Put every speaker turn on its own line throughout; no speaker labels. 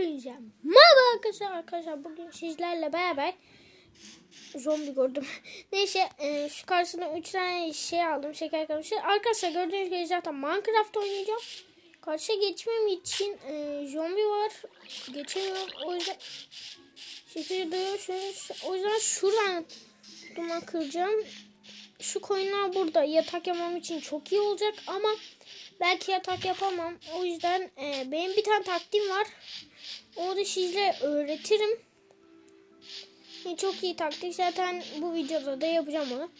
Hepinize merhaba arkadaşlar arkadaşlar bugün sizlerle beraber zombi gördüm. Neyse e, şu karşısına 3 tane şey aldım şeker kamışı. Arkadaşlar gördüğünüz gibi zaten Minecraft oynayacağım. Karşıya geçmem için e, zombi var. Geçemiyorum o yüzden sesleri duyuyorsunuz. O yüzden şuradan duman kıracağım. Şu koyunlar burada yatak yapmam için çok iyi olacak ama belki yatak yapamam. O yüzden e, benim bir tane taktiğim var. Onu da sizlere öğretirim. Çok iyi taktik. Zaten bu videoda da yapacağım onu.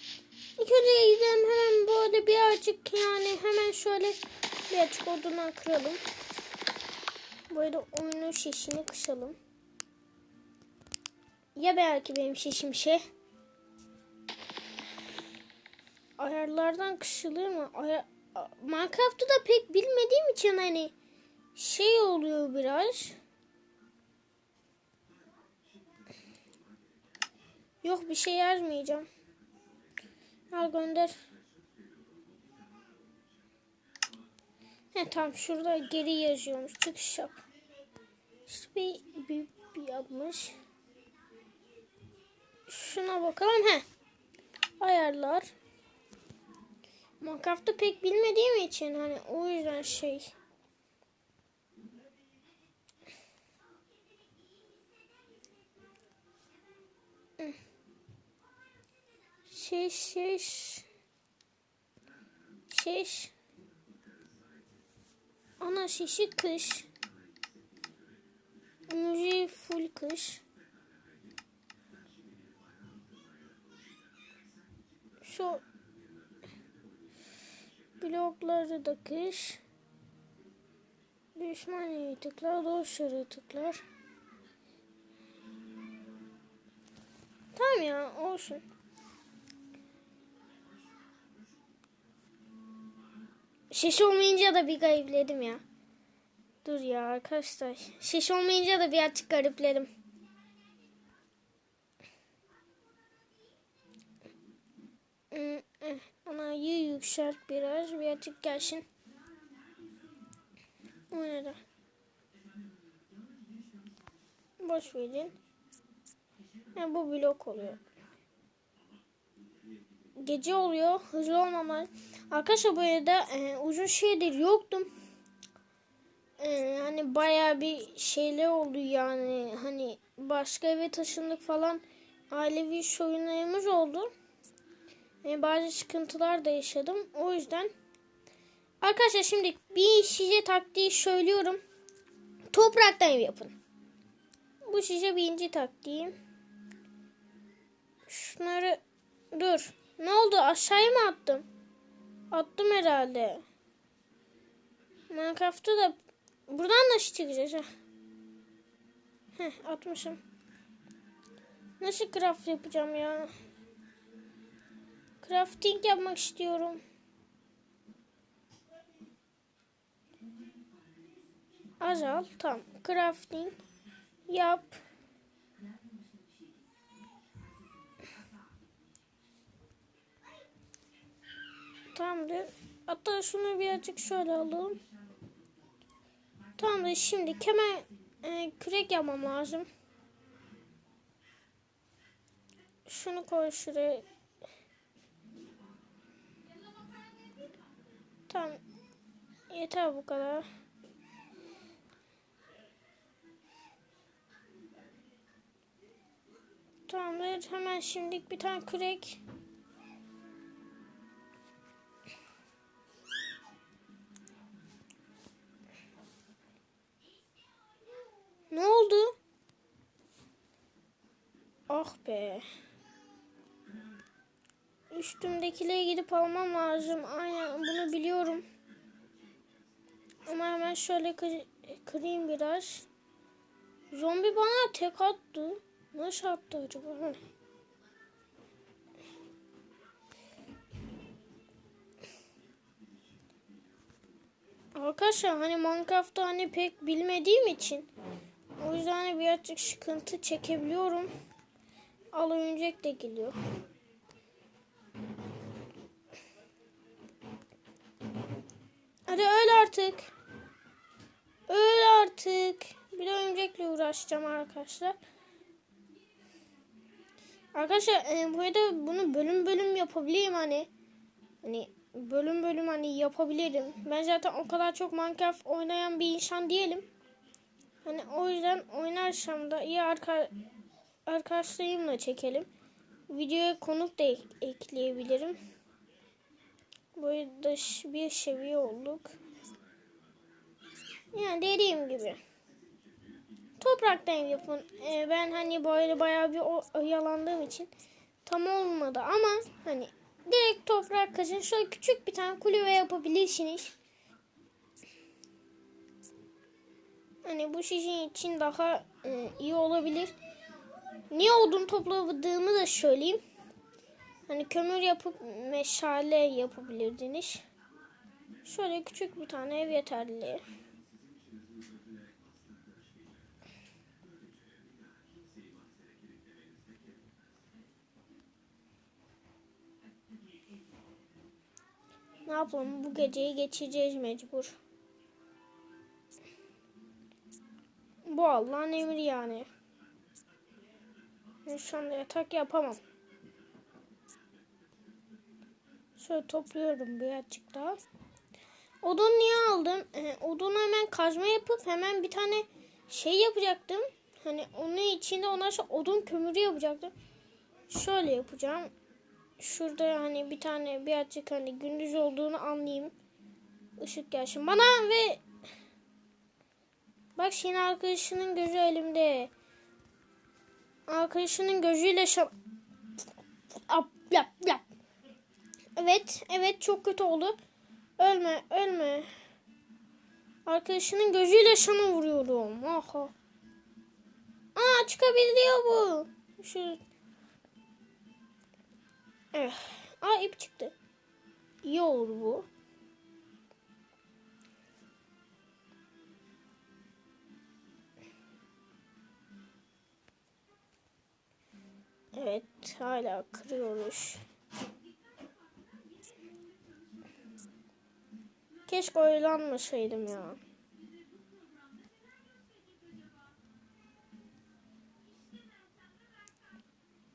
İlk önce gidelim hemen bu arada birazcık yani hemen şöyle birazcık odundan kıralım. Bu arada oyunun şişini kısalım. Ya belki benim şişim şey. Ayarlardan kışılır mı? Ayar... Minecraft'ı da pek bilmediğim için hani şey oluyor biraz. Yok bir şey yazmayacağım. Al gönder. He tamam şurada geri yazıyormuş. Çıkış yap. İşte bir, bir, bir yapmış. Şuna bakalım. He. Ayarlar. Minecraft'ı pek bilmediğim için hani o yüzden şey. Şiş şiş. Şiş. Ana şişi kış. Müziği full kış. Şu blokları da kış. Düşman yaratıklar, dost yaratıklar. Tamam ya olsun. Şiş olmayınca da bir garipledim ya. Dur ya arkadaşlar. Şiş olmayınca da birazcık garipledim. Anayı yükselt biraz. Birazcık gelsin. Oynadı. Boş verin. Ha, bu blok oluyor. Gece oluyor. Hızlı olmamalı. Arkadaşlar bu arada e, uzun şeydir yoktum. E, hani baya bir şeyler oldu yani. Hani başka eve taşındık falan. Ailevi sorunlarımız oldu. E, bazı sıkıntılar da yaşadım. O yüzden arkadaşlar şimdi bir size taktiği söylüyorum. Topraktan ev yapın. Bu size birinci taktiğim. Şunları dur. Ne oldu? Aşağıya mı attım? Attım herhalde. Minecraft'ta da buradan nasıl çıkacağız? Heh. Atmışım. Nasıl craft yapacağım ya? Crafting yapmak istiyorum. Azal. Tamam. Crafting. Yap. Tamamdır. Hatta şunu birazcık şöyle alalım. Tamamdır. Şimdi kemer e, kürek yapmam lazım. Şunu koy şuraya. Tamam. Yeter bu kadar. Tamamdır. Hemen şimdilik bir tane kürek. Ne oldu? Ah be. Üstümdekileri gidip almam lazım. Aynen bunu biliyorum. Ama hemen şöyle kır kırayım biraz. Zombi bana tek attı. Nasıl attı acaba? Hı. Arkadaşlar hani Minecraft'ta hani pek bilmediğim için o yüzden birazcık sıkıntı çekebiliyorum. Al oyuncak da geliyor. Hadi öl artık. Öl artık. Bir de örümcekle uğraşacağım arkadaşlar. Arkadaşlar e, bu arada bunu bölüm bölüm yapabilirim hani. Hani bölüm bölüm hani yapabilirim. Ben zaten o kadar çok Minecraft oynayan bir insan değilim. Hani o yüzden oynarsam da iyi arka, arkadaşlarımla çekelim. Videoya konuk da ek- ekleyebilirim. Böyle bir seviye olduk. Yani dediğim gibi. Topraktan yapın. Ee, ben hani böyle bayağı bir oyalandığım için tam olmadı ama hani direkt toprak kazın. Şöyle küçük bir tane kulübe yapabilirsiniz. Hani bu sizin için daha e, iyi olabilir. Niye odun topladığımı da söyleyeyim. Hani kömür yapıp meşale yapabilirdiniz. Şöyle küçük bir tane ev yeterli. Ne yapalım bu geceyi geçireceğiz mecbur. Bu Allah'ın emri yani. Ben şu anda yatak yapamam. Şöyle topluyorum birazcık daha. Odun niye aldım? Ee, odunu hemen kazma yapıp hemen bir tane şey yapacaktım. Hani onun içinde ondan sonra odun kömürü yapacaktım. Şöyle yapacağım. Şurada hani bir tane birazcık hani gündüz olduğunu anlayayım. Işık gelsin bana ve bak senin arkadaşının gözü elimde. Arkadaşının gözüyle şap... Ap, yap, yap. Evet, evet çok kötü oldu. Ölme, ölme. Arkadaşının gözüyle sana vuruyorum. Aha. Aa çıkabiliyor bu. Şu. Eh. Aa ip çıktı. İyi oldu bu. Evet hala kırıyoruz. Keşke oyalanmasaydım ya.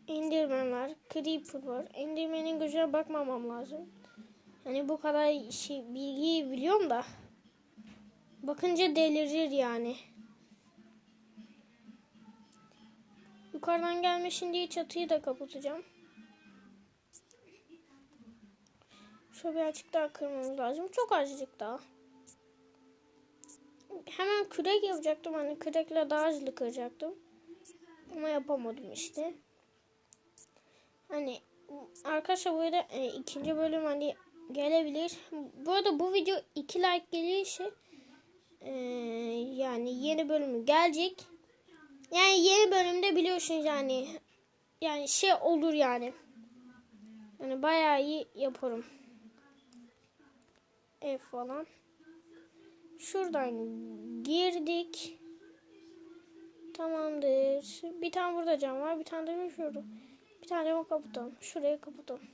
Enderman var. Creeper var. Enderman'in gözüne bakmamam lazım. Hani bu kadar şey, bilgiyi biliyorum da. Bakınca delirir yani. Yukarıdan gelmesin diye çatıyı da kapatacağım. Şöyle birazcık daha kırmamız lazım. Çok azıcık daha. Hemen kürek yapacaktım. Hani kürekle daha hızlı kıracaktım. Ama yapamadım işte. Hani arkadaşlar bu arada e, ikinci bölüm hani gelebilir. Bu arada bu video 2 like gelirse e, yani yeni bölümü gelecek. Yani yeni bölümde biliyorsunuz yani yani şey olur yani. Yani bayağı iyi yaparım. Ev falan. Şuradan girdik. Tamamdır. Bir tane burada cam var. Bir tane de şurada. Bir tane camı kapatalım. Şurayı kapatalım.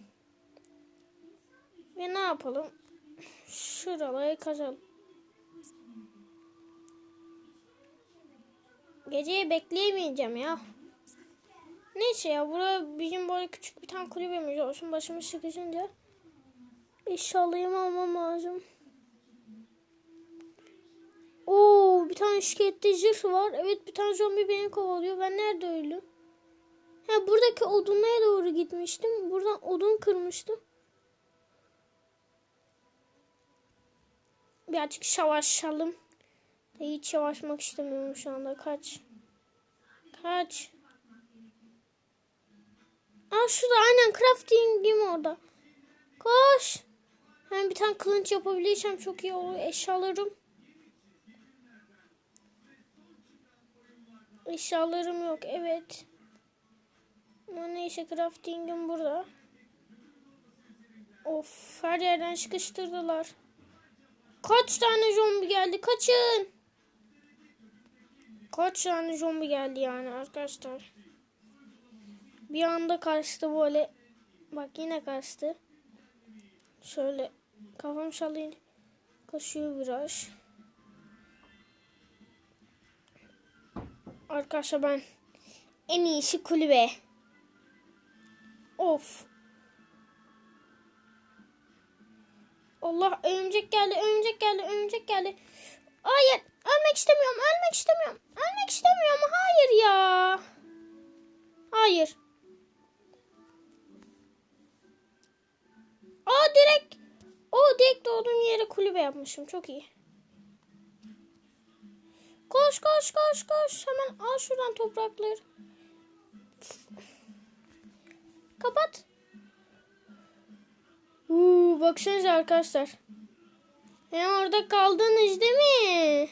Ve ne yapalım? Şuraları kazalım. Geceyi bekleyemeyeceğim ya. Neyse ya burada bizim böyle küçük bir tane kulübemiz olsun. Başımız sıkışınca eşyalarımı almam lazım. Oo bir tane şikayetli zırh var. Evet bir tane zombi beni kovalıyor. Ben nerede öldüm? Ha buradaki odunlara doğru gitmiştim. Buradan odun kırmıştım. Birazcık savaşalım. Hiç savaşmak istemiyorum şu anda. Kaç. Kaç. Aa şurada aynen crafting'im orada. Koş. Hem bir tane kılıç yapabilirsem çok iyi olur. Eşyalarım. Eşyalarım yok. Evet. Ama neyse crafting'im burada. Of her yerden sıkıştırdılar. Kaç tane zombi geldi? Kaçın. Kaç tane zombi geldi yani arkadaşlar. Bir anda kaçtı böyle. Bak yine kaçtı. Şöyle kafam şalayın. Kaşıyor biraz. Arkadaşlar ben en iyisi kulübe. Of. Allah örümcek geldi, örümcek geldi, örümcek geldi. Hayır, ölmek istemiyorum, ölmek istemiyorum. Ölmek istemiyorum. Hayır ya. Hayır. Aa direkt o direkt doğduğum yere kulübe yapmışım. Çok iyi. Koş koş koş koş. Hemen al şuradan toprakları. Kapat. Uuu baksanıza arkadaşlar. Hem orada kaldınız değil mi?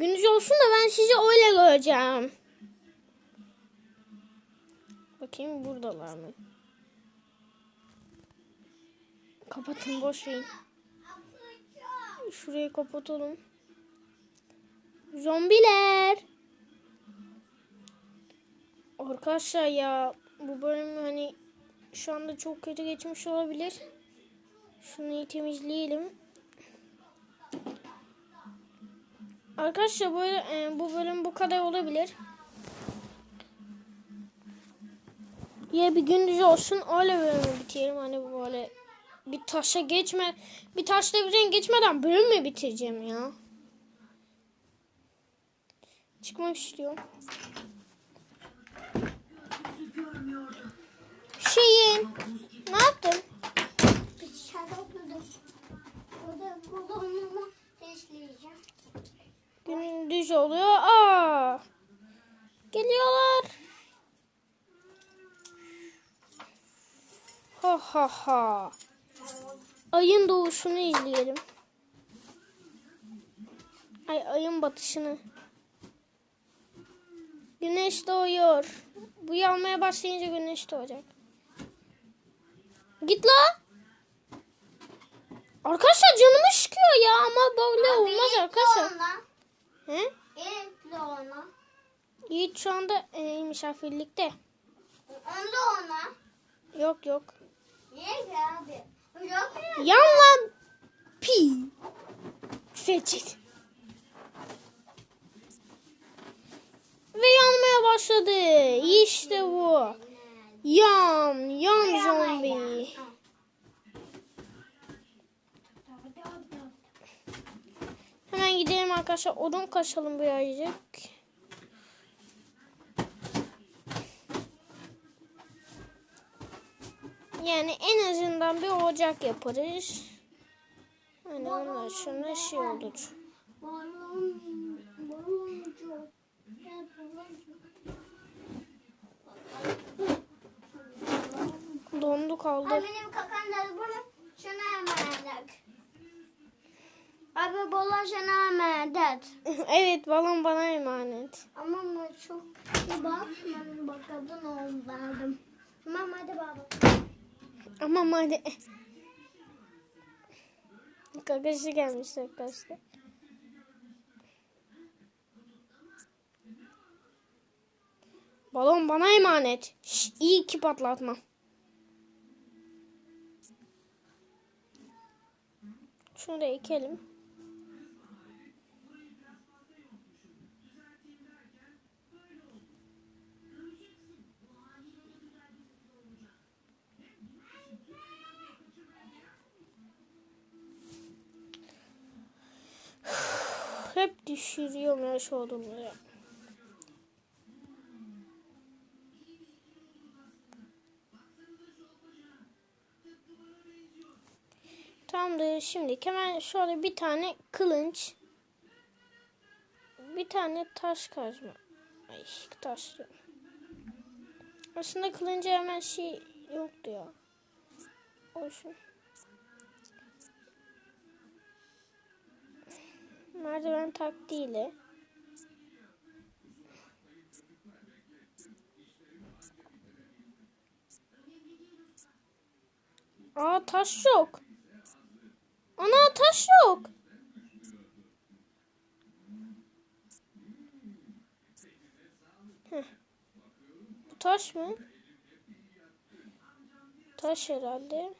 Gündüz olsun da ben sizi öyle göreceğim. Bakayım buradalar mı? Kapatın boş verin. Şurayı kapatalım. Zombiler. Arkadaşlar ya bu bölüm hani şu anda çok kötü geçmiş olabilir. Şunu temizleyelim. Arkadaşlar böyle e, bu bölüm bu kadar olabilir. Ya bir gündüz olsun öyle bölümü bitirelim. Hani böyle bir taşa geçme bir taşla bir geçmeden bölüm mü bitireceğim ya? Çıkmak istiyorum. Şeyin. Ne yaptın?
Oturdum. Burada kolumu tesleyeceğim.
Gündüz oluyor. Aa. Geliyorlar. Ha ha ha. Ayın doğuşunu izleyelim. Ay ayın batışını. Güneş doğuyor. Bu yanmaya başlayınca güneş doğacak. Git la. Arkadaşlar canımı sıkıyor ya ama böyle olmaz arkadaşlar. He?
Elif'le ona.
Yiğit şu anda e, misafirlikte.
Onda ona.
Yok yok.
Niye geldi? Yok ya.
Yan lan. Pi. Fecit. Ve yanmaya başladı. İşte bu. Yan. Yan zombi. Hemen gidelim arkadaşlar. Odun kaçalım birazcık. Yani en azından bir ocak yaparız. Hani ondan sonra şey olur. Dondu kaldı.
Abi benim bunu şuna emanet. Abi balon şuna emanet.
evet balon bana emanet.
Ama çok bir bakmadım bakalım onlardım. Tamam hadi baba.
Ama hadi. Kakası gelmiş arkadaşlar. Balon bana emanet. Şş, iyi ki patlatma. Şunu da ekelim. Düşürüyorum ya şu odunları. Tamamdır. Şimdi hemen şöyle bir tane kılınç. Bir tane taş kazma. Ay taş. Aslında kılınca hemen şey yoktu ya. Olsun. Merdiven taktiğiyle. Aa taş yok. Ana taş yok. Heh. Bu taş mı? Taş herhalde.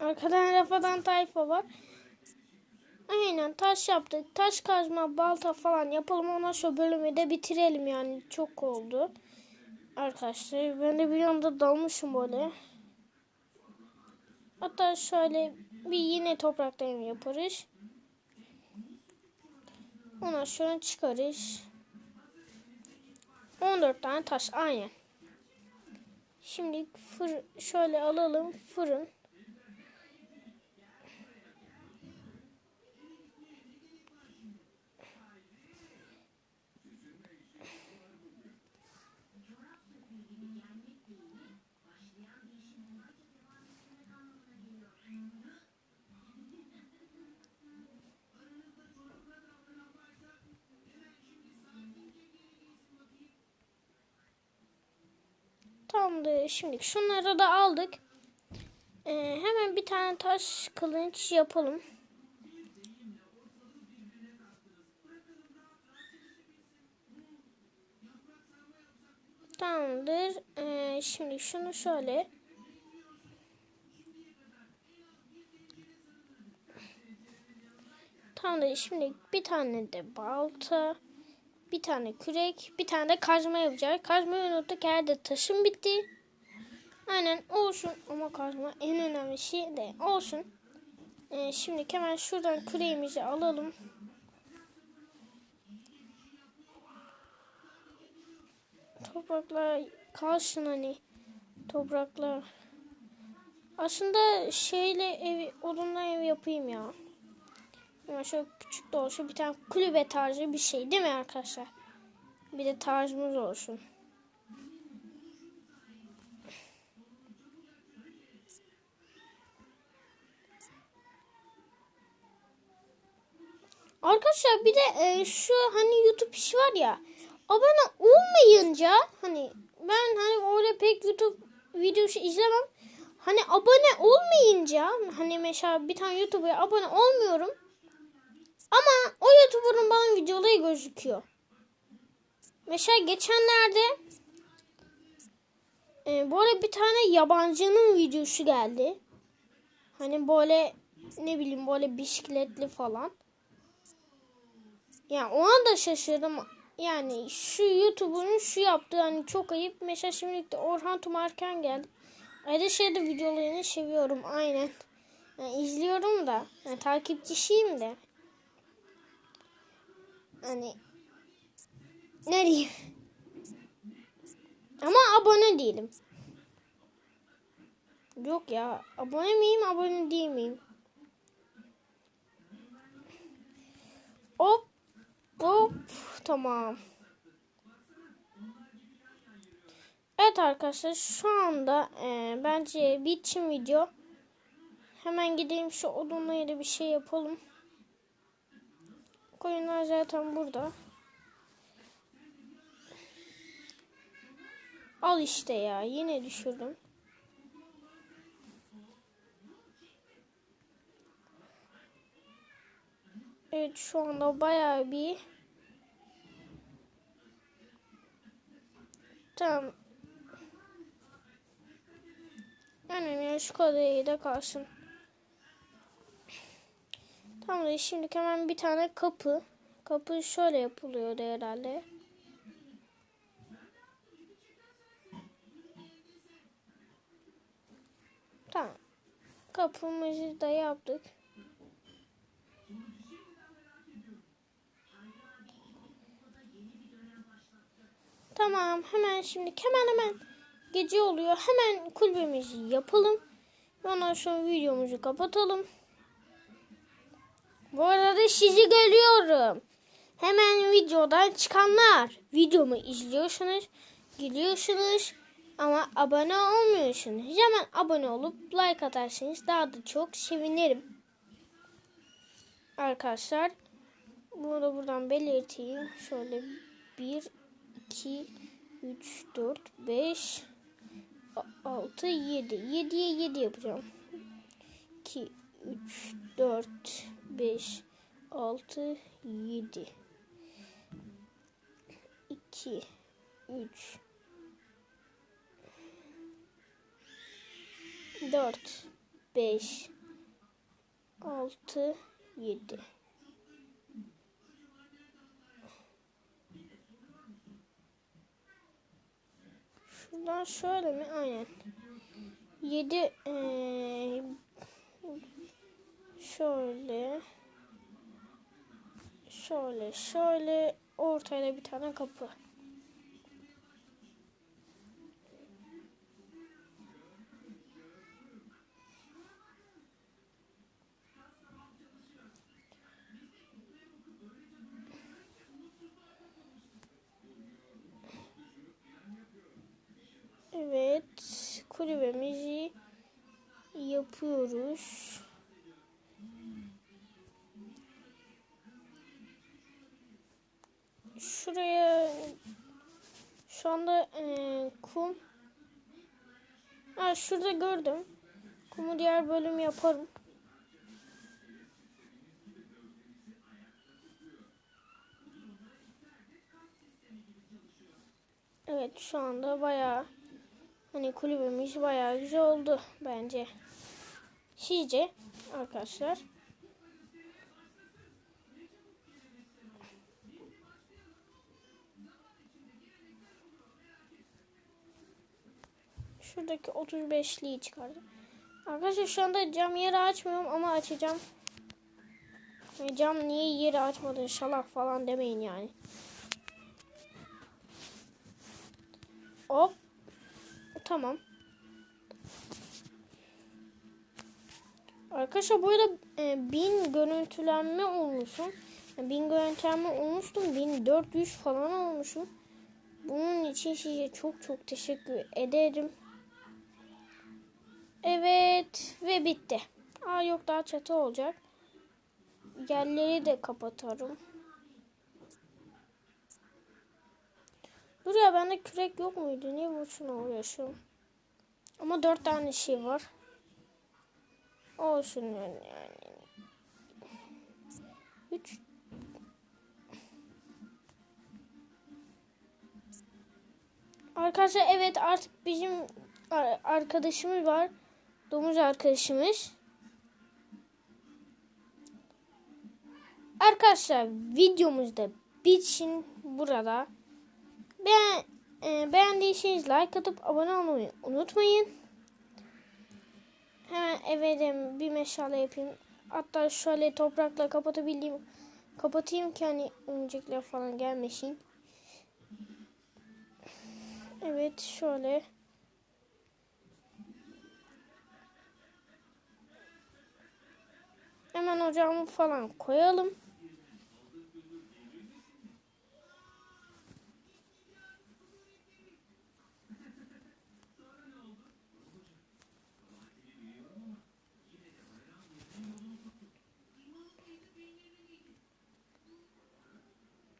Arkadan rafadan tayfa var. Aynen taş yaptık. Taş kazma, balta falan yapalım. Ondan sonra bölümü de bitirelim yani. Çok oldu. Arkadaşlar ben de bir anda dalmışım böyle. Hatta şöyle bir yine topraktan ev yaparız. Ondan sonra çıkarız. 14 tane taş aynen. Şimdi fır, şöyle alalım fırın. Tamamdır. Şimdi şunları da aldık. Ee, hemen bir tane taş kılıç yapalım. Tamamdır. Ee, şimdi şunu şöyle. Tamamdır. Şimdi bir tane de balta. Bir tane kürek, bir tane de kazma yapacağız. Kazmayı unuttuk. Yerde taşım bitti. Aynen olsun ama kazma en önemli şey de olsun. Ee, şimdi hemen şuradan küreğimizi alalım. Topraklar kalsın hani topraklar. Aslında şeyle ev, odunla ev yapayım ya. Ama şöyle küçük de olsa bir tane kulübe tarzı bir şey değil mi arkadaşlar? Bir de tarzımız olsun. Arkadaşlar bir de e, şu hani YouTube işi var ya abone olmayınca hani ben hani öyle pek YouTube videosu izlemem. Hani abone olmayınca hani mesela bir tane YouTube'a abone olmuyorum. Ama o YouTuber'ın bana videoları gözüküyor. Mesela geçenlerde e, böyle bir tane yabancının videosu geldi. Hani böyle ne bileyim böyle bisikletli falan. Yani ona da şaşırdım. Yani şu YouTuber'ın şu yaptığı hani çok ayıp. Mesela şimdi de Orhan Tumarken geldi. Ayrıca şeyde videolarını seviyorum aynen. Yani izliyorum da. Yani takipçisiyim de. Hani ne diyeyim? Ama abone değilim. Yok ya. Abone miyim, abone değil miyim? Hop. Hop. Tamam. Evet arkadaşlar şu anda e, bence bitsin video. Hemen gideyim şu odunla bir şey yapalım. Koyunlar zaten burada. Al işte ya yine düşürdüm. Evet şu anda bayağı bir Tamam. Aynen ya şu kadar da kalsın. Tamam şimdi hemen bir tane kapı. Kapı şöyle yapılıyordu herhalde. Tamam. Kapımızı da yaptık. Tamam hemen şimdi hemen hemen gece oluyor. Hemen kulübemizi yapalım. Ondan sonra videomuzu kapatalım. Bu arada sizi görüyorum. Hemen videodan çıkanlar. Videomu izliyorsunuz, gülüyorsunuz ama abone olmuyorsunuz. Hemen abone olup like atarsanız daha da çok sevinirim. Arkadaşlar bunu buradan belirteyim. Şöyle 1, 2, 3, 4, 5, 6, 7. 7'ye 7 yapacağım. 2, 3, 4, 5, 6, 7. 2, 3, 4, 5 6 7 Şuradan şöyle mi? Aynen. 7 şöyle şöyle şöyle ortaya bir tane kapı. Evet, kulübemizi yapıyoruz. Şuraya şu anda e, kum. Ha, şurada gördüm. Kumu diğer bölüm yaparım. Evet şu anda bayağı hani kulübümüz bayağı güzel oldu bence. Sizce arkadaşlar? Şuradaki 35'liği çıkardım. Arkadaşlar şu anda cam yeri açmıyorum ama açacağım. Yani cam niye yeri açmadın şalak falan demeyin yani. Hop. Tamam. Arkadaşlar böyle e, bin görüntülenme olmuşum. Yani bin görüntülenme olmuştum. 1400 falan olmuşum. Bunun için size çok çok teşekkür ederim. Evet ve bitti. Aa yok daha çatı olacak. Yerleri de kapatarım. Dur ya bende kürek yok muydu? Niye boşuna uğraşıyorum? Ama dört tane şey var. Olsun yani. Üç. Arkadaşlar evet artık bizim ar- arkadaşımız var. Domuz arkadaşımız. Arkadaşlar videomuz da bitsin burada. Beğen, e, beğendiyseniz like atıp abone olmayı unutmayın. Hemen eve bir meşale yapayım. Hatta şöyle toprakla kapatabildiğim kapatayım ki hani örümcekler falan gelmesin. Evet şöyle. Hemen ocağımı falan koyalım.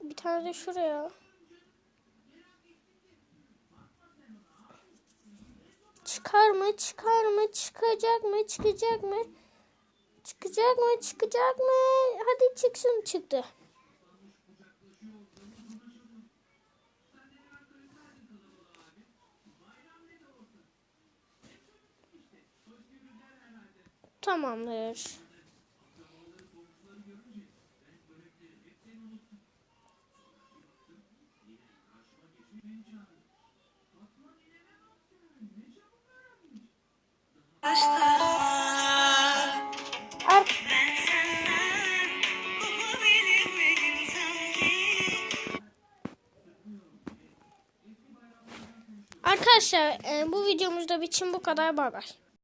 Bir tane de şuraya. Çıkar mı? Çıkar mı? Çıkacak mı? Çıkacak mı? Çıkacak mı? Çıkacak mı? Hadi çıksın. Çıktı. Tamamdır. Ar Arkadaşlar e, bu videomuzda biçim bu kadar. Bay bay.